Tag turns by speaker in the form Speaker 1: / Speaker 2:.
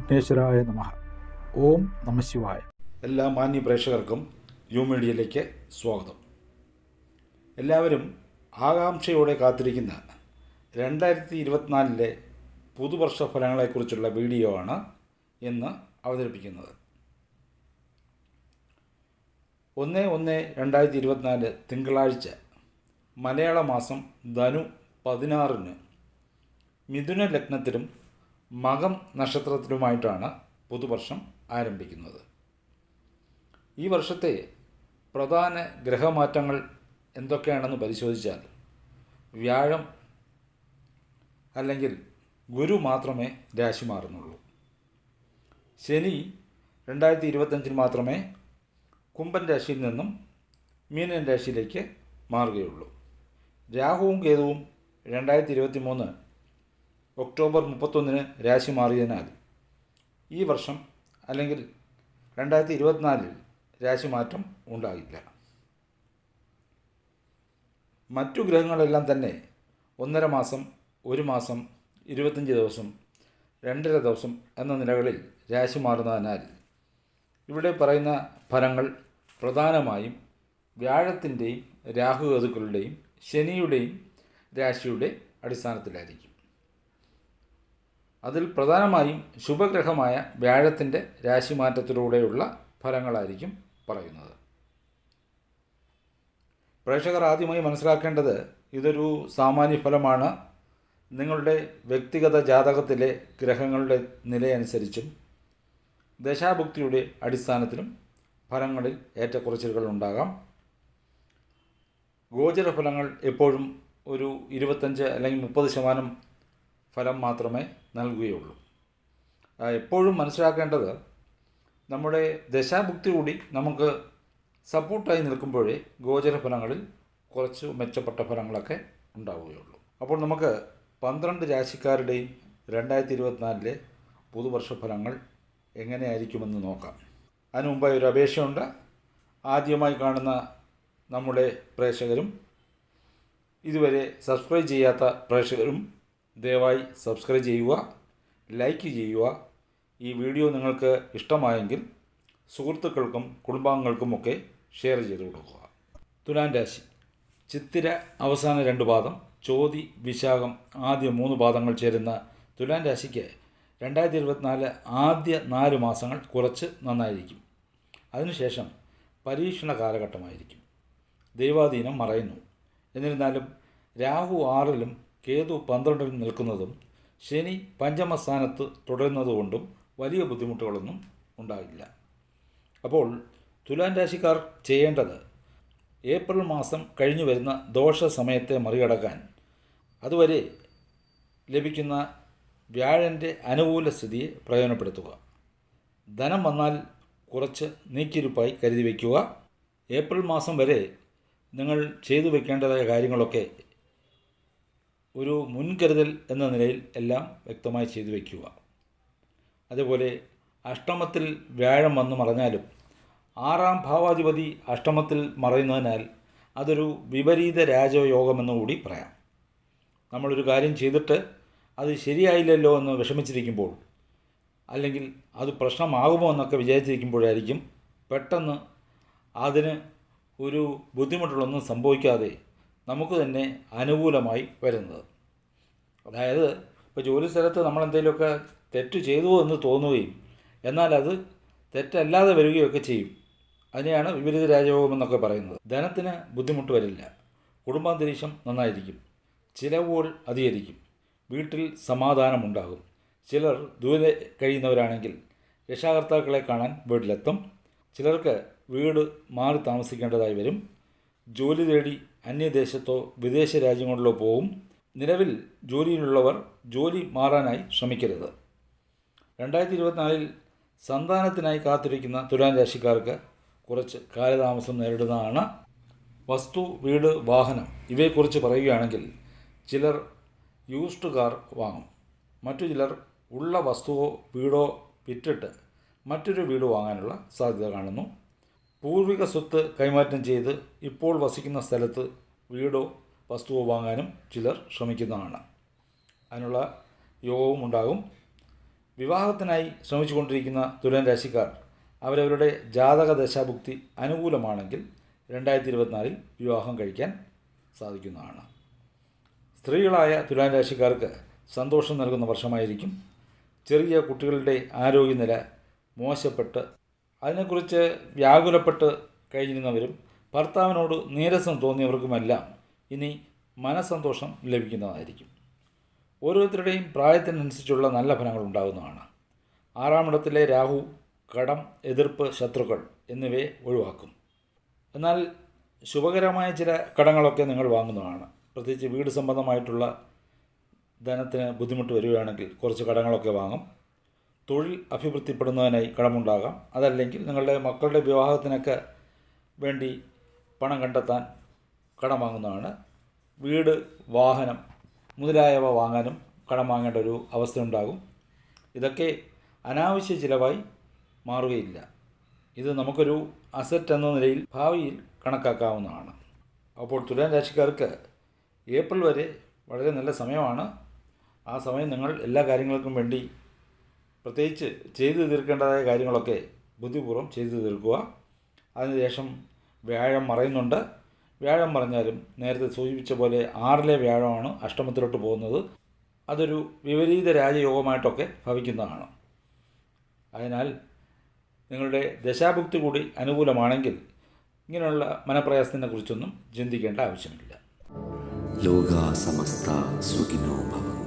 Speaker 1: വിഘ്നേശ്വരായ നമ. ഓം നമശിവായ
Speaker 2: എല്ലാ മാന്യ പ്രേക്ഷകർക്കും യു മീഡിയയിലേക്ക് സ്വാഗതം. എല്ലാവരും ആകാംക്ഷയോടെ കാത്തിരിക്കുന്ന രണ്ടായിരത്തി ഇരുപത്തിനാലിലെ പുതുവർഷ ഫലങ്ങളെക്കുറിച്ചുള്ള വീഡിയോ ആണ് ഇന്ന് അവതരിപ്പിക്കുന്നത്. ഒന്ന് ഒന്ന് രണ്ടായിരത്തി ഇരുപത്തിനാല് തിങ്കളാഴ്ച മലയാള മാസം ധനു പതിനാറിന് മിഥുന ലഗ്നത്തിലും മകം നക്ഷത്രത്തിലുമായിട്ടാണ് പുതുവർഷം ആരംഭിക്കുന്നത്. ഈ വർഷത്തെ പ്രധാന ഗ്രഹമാറ്റങ്ങൾ എന്തൊക്കെയാണെന്ന് പരിശോധിച്ചാൽ വ്യാഴം അല്ലെങ്കിൽ ഗുരു മാത്രമേ രാശി മാറുന്നുള്ളൂ. ശനി രണ്ടായിരത്തി ഇരുപത്തഞ്ചിൽ മാത്രമേ കുംഭൻ രാശിയിൽ നിന്നും മീനൻ രാശിയിലേക്ക് മാറുകയുള്ളൂ. രാഹുവും കേതുവും രണ്ടായിരത്തി ഇരുപത്തി മൂന്ന് ഒക്ടോബർ മുപ്പത്തൊന്നിന് രാശി മാറിയതിനാൽ ഈ വർഷം അല്ലെങ്കിൽ രണ്ടായിരത്തി ഇരുപത്തിനാലിൽ രാശിമാറ്റം ഉണ്ടാകില്ല മറ്റു ഗ്രഹങ്ങളെല്ലാം തന്നെ ഒന്നര മാസം ഒരു മാസം ഇരുപത്തഞ്ച് ദിവസം രണ്ടര ദിവസം എന്ന നിലകളിൽ രാശി മാറുന്നതിനാൽ ഇവിടെ പറയുന്ന ഫലങ്ങൾ പ്രധാനമായും വ്യാഴത്തിന്റെയും രാഹുകേതുക്കളുടെയും ശനിയുടെയും രാശിയുടെ അടിസ്ഥാനത്തിലായിരിക്കും. അതിൽ പ്രധാനമായും ശുഭഗ്രഹമായ വ്യാഴത്തിന്റെ രാശിമാറ്റത്തിലൂടെയുള്ള ഫലങ്ങളായിരിക്കും പറയുന്നത്. പ്രേക്ഷകർ ആദ്യമായി മനസ്സിലാക്കേണ്ടത് ഇതൊരു സാമാന്യ ഫലമാണ്. നിങ്ങളുടെ വ്യക്തിഗത ജാതകത്തിലെ ഗ്രഹങ്ങളുടെ നിലയനുസരിച്ചും ദശാഭുക്തിയുടെ അടിസ്ഥാനത്തിലും ഫലങ്ങളിൽ ഏറ്റക്കുറച്ചിലുകൾ ഉണ്ടാകാം. ഗോചരഫലങ്ങൾ എപ്പോഴും ഒരു ഇരുപത്തഞ്ച് അല്ലെങ്കിൽ മുപ്പത് ശതമാനം ഫലം മാത്രമേ നൽകുകയുള്ളൂ. എപ്പോഴും മനസ്സിലാക്കേണ്ടത് നമ്മുടെ ദശാഭുക്തി കൂടി നമുക്ക് സപ്പോർട്ടായി നിൽക്കുമ്പോഴേ ഗോചര ഫലങ്ങളിൽ കുറച്ച് മെച്ചപ്പെട്ട ഫലങ്ങളൊക്കെ ഉണ്ടാവുകയുള്ളൂ. അപ്പോൾ നമുക്ക് പന്ത്രണ്ട് രാശിക്കാരുടെയും രണ്ടായിരത്തി ഇരുപത്തിനാലിലെ പുതുവർഷ ഫലങ്ങൾ എങ്ങനെയായിരിക്കുമെന്ന് നോക്കാം. അതിനു മുമ്പായി ഒരു അപേക്ഷയുണ്ട്. ആദ്യമായി കാണുന്ന നമ്മുടെ പ്രേക്ഷകരും ഇതുവരെ സബ്സ്ക്രൈബ് ചെയ്യാത്ത പ്രേക്ഷകരും ദയവായി സബ്സ്ക്രൈബ് ചെയ്യുക ലൈക്ക് ചെയ്യുക. ഈ വീഡിയോ നിങ്ങൾക്ക് ഇഷ്ടമായെങ്കിൽ സുഹൃത്തുക്കൾക്കും കുടുംബാംഗങ്ങൾക്കുമൊക്കെ ഷെയർ ചെയ്ത് കൊടുക്കുക. തുലാം രാശി. ചിത്തിര അവസാന രണ്ട് പാദം ചോതി വിശാഖം ആദ്യ മൂന്ന് പാദങ്ങൾ ചേരുന്ന തുലാം രാശിക്ക് രണ്ടായിരത്തി ഇരുപത്തിനാല് ആദ്യ നാല് മാസങ്ങൾ കുറച്ച് നന്നായിരിക്കും. അതിനുശേഷം പരീക്ഷണ കാലഘട്ടമായിരിക്കും. ദൈവാധീനം മറയുന്നു. എന്നിരുന്നാലും രാഹു ആറിലും കേതു പന്ത്രണ്ടിൽ നിൽക്കുന്നതും ശനി പഞ്ചമസ്ഥാനത്ത് തുടരുന്നതുകൊണ്ടും വലിയ ബുദ്ധിമുട്ടുകളൊന്നും ഉണ്ടാകില്ല അപ്പോൾ തുലാൻ രാശിക്കാർ ചെയ്യേണ്ടത് ഏപ്രിൽ മാസം കഴിഞ്ഞു വരുന്ന ദോഷ സമയത്തെ മറികടക്കാൻ അതുവരെ ലഭിക്കുന്ന വ്യാഴന്റെ അനുകൂല സ്ഥിതിയെ പ്രയോജനപ്പെടുത്തുക. ധനം വന്നാൽ കുറച്ച് നീക്കിയിരുപ്പായി കരുതി വയ്ക്കുക. ഏപ്രിൽ മാസം വരെ നിങ്ങൾ ചെയ്തു വെക്കേണ്ടതായ കാര്യങ്ങളൊക്കെ ഒരു മുൻകരുതൽ എന്ന നിലയിൽ എല്ലാം വ്യക്തമായി ചെയ്തു വയ്ക്കുക അതുപോലെ അഷ്ടമത്തിൽ വ്യാഴം വന്ന് മറഞ്ഞാലും ആറാം ഭാവാധിപതി അഷ്ടമത്തിൽ മറയുന്നതിനാൽ അതൊരു വിപരീത രാജയോഗമെന്ന് കൂടി പറയാം. നമ്മളൊരു കാര്യം ചെയ്തിട്ട് അത് ശരിയായില്ലല്ലോ എന്ന് വിഷമിച്ചിരിക്കുമ്പോൾ അല്ലെങ്കിൽ അത് പ്രശ്നമാകുമോ എന്നൊക്കെ വിചാരിച്ചിരിക്കുമ്പോഴായിരിക്കും പെട്ടെന്ന് അതിന് ഒരു ബുദ്ധിമുട്ടുകളൊന്നും സംഭവിക്കാതെ നമുക്ക് തന്നെ അനുകൂലമായി വരുന്നത്. അതായത് ഇപ്പോൾ ജോലി സ്ഥലത്ത് നമ്മൾ എന്തെങ്കിലുമൊക്കെ തെറ്റ് ചെയ്തു എന്ന് തോന്നുകയും എന്നാൽ അത് തെറ്റല്ലാതെ വരികയൊക്കെ ചെയ്യും. അതിനെയാണ് വിപരീത രാജയോഗം എന്നൊക്കെ പറയുന്നത്. ധനത്തിന് ബുദ്ധിമുട്ട് വരില്ല. കുടുംബാന്തരീക്ഷം നന്നായിരിക്കും. ചിലവുകൾ അധികരിക്കും. വീട്ടിൽ സമാധാനമുണ്ടാകും. ചിലർ ദൂരെ കഴിയുന്നവരാണെങ്കിൽ രക്ഷാകർത്താക്കളെ കാണാൻ വീട്ടിലെത്തും. ചിലർക്ക് വീട് മാറി താമസിക്കേണ്ടതായി വരും. ജോലി തേടി അന്യദേശത്തോ വിദേശ രാജ്യങ്ങളിലോ പോവും. നിലവിൽ ജോലിയിലുള്ളവർ ജോലി മാറാനായി ശ്രമിക്കരുത്. രണ്ടായിരത്തി ഇരുപത്തിനാലിൽ സന്താനത്തിനായി കാത്തിരിക്കുന്ന തുലാം രാശിക്കാർക്ക് കുറച്ച് കാലതാമസം നേരിടുന്നതാണ്. വസ്തു വീട് വാഹനം ഇവയെക്കുറിച്ച് പറയുകയാണെങ്കിൽ ചിലർ യൂസ്ഡ് കാർ വാങ്ങും. മറ്റു ചിലർ ഉള്ള വസ്തുവോ വീടോ വിറ്റിട്ട് മറ്റൊരു വീട് വാങ്ങാനുള്ള സാധ്യത കാണുന്നു. പൂർവിക സ്വത്ത് കൈമാറ്റം ചെയ്ത് ഇപ്പോൾ വസിക്കുന്ന സ്ഥലത്ത് വീടോ വസ്തുവോ വാങ്ങാനും ചിലർ ശ്രമിക്കുന്നതാണ്. അതിനുള്ള യോഗവും ഉണ്ടാകും. വിവാഹത്തിനായി ശ്രമിച്ചുകൊണ്ടിരിക്കുന്ന തുലൻ രാശിക്കാർ അവരവരുടെ ജാതക ദശാഭുക്തി അനുകൂലമാണെങ്കിൽ രണ്ടായിരത്തി ഇരുപത്തിനാലിൽ വിവാഹം കഴിക്കാൻ സാധിക്കുന്നതാണ്. സ്ത്രീകളായ തുലാൻ രാശിക്കാർക്ക് സന്തോഷം നൽകുന്ന വർഷമായിരിക്കും. ചെറിയ കുട്ടികളുടെ ആരോഗ്യനില മോശപ്പെട്ട് അതിനെക്കുറിച്ച് വ്യാകുലപ്പെട്ട് കഴിഞ്ഞിരുന്നവരും ഭർത്താവിനോട് നീരസം തോന്നിയവർക്കുമെല്ലാം ഇനി മനസ്സന്തോഷം ലഭിക്കുന്നതായിരിക്കും. ഓരോരുത്തരുടെയും പ്രായത്തിനനുസരിച്ചുള്ള നല്ല ഫലങ്ങൾ ഉണ്ടാകുന്നതാണ്. ആറാമിടത്തിലെ രാഹു കടം എതിർപ്പ് ശത്രുക്കൾ എന്നിവയെ ഒഴിവാക്കും. എന്നാൽ ശുഭകരമായ ചില കടങ്ങളൊക്കെ നിങ്ങൾ വാങ്ങുന്നതാണ്. പ്രത്യേകിച്ച് വീട് സംബന്ധമായിട്ടുള്ള ധനത്തിന് ബുദ്ധിമുട്ട് വരികയാണെങ്കിൽ കുറച്ച് കടങ്ങളൊക്കെ വാങ്ങും. തൊഴിൽ അഭിവൃദ്ധിപ്പെടുന്നതിനായി കടമുണ്ടാകാം. അതല്ലെങ്കിൽ നിങ്ങളുടെ മക്കളുടെ വിവാഹത്തിനൊക്കെ വേണ്ടി പണം കണ്ടെത്താൻ കടം വാങ്ങുന്നതാണ് വീട് വാഹനം മുതലായവ വാങ്ങാനും കടം വാങ്ങേണ്ട ഒരു അവസ്ഥയുണ്ടാകും. ഇതൊക്കെ അനാവശ്യ ചിലവായി മാറുകയില്ല. ഇത് നമുക്കൊരു അസറ്റ് എന്ന നിലയിൽ ഭാവിയിൽ കണക്കാക്കാവുന്നതാണ്. അപ്പോൾ തുലാൻ രാശിക്കാർക്ക് ഏപ്രിൽ വരെ വളരെ നല്ല സമയമാണ്. ആ സമയം നിങ്ങൾ എല്ലാ കാര്യങ്ങൾക്കും വേണ്ടി പ്രത്യേകിച്ച് ചെയ്തു തീർക്കേണ്ടതായ കാര്യങ്ങളൊക്കെ ബുദ്ധിപൂർവം ചെയ്തു തീർക്കുക. അതിനുശേഷം വ്യാഴം മറയുന്നുണ്ട്. വ്യാഴം മറഞ്ഞാലും നേരത്തെ സൂചിപ്പിച്ച പോലെ ആറിലെ വ്യാഴമാണ് അഷ്ടമത്തിലോട്ട് പോകുന്നത്. അതൊരു വിപരീത രാജയോഗമായിട്ടൊക്കെ ഭവിക്കുന്നതാണ്. അതിനാൽ നിങ്ങളുടെ ദശാഭുക്തി കൂടി അനുകൂലമാണെങ്കിൽ ഇങ്ങനെയുള്ള മനപ്രയാസത്തിനെ കുറിച്ചൊന്നും ചിന്തിക്കേണ്ട ആവശ്യമില്ല.
Speaker 3: ലോകാസമസ്ത സുഖിനോ ഭവ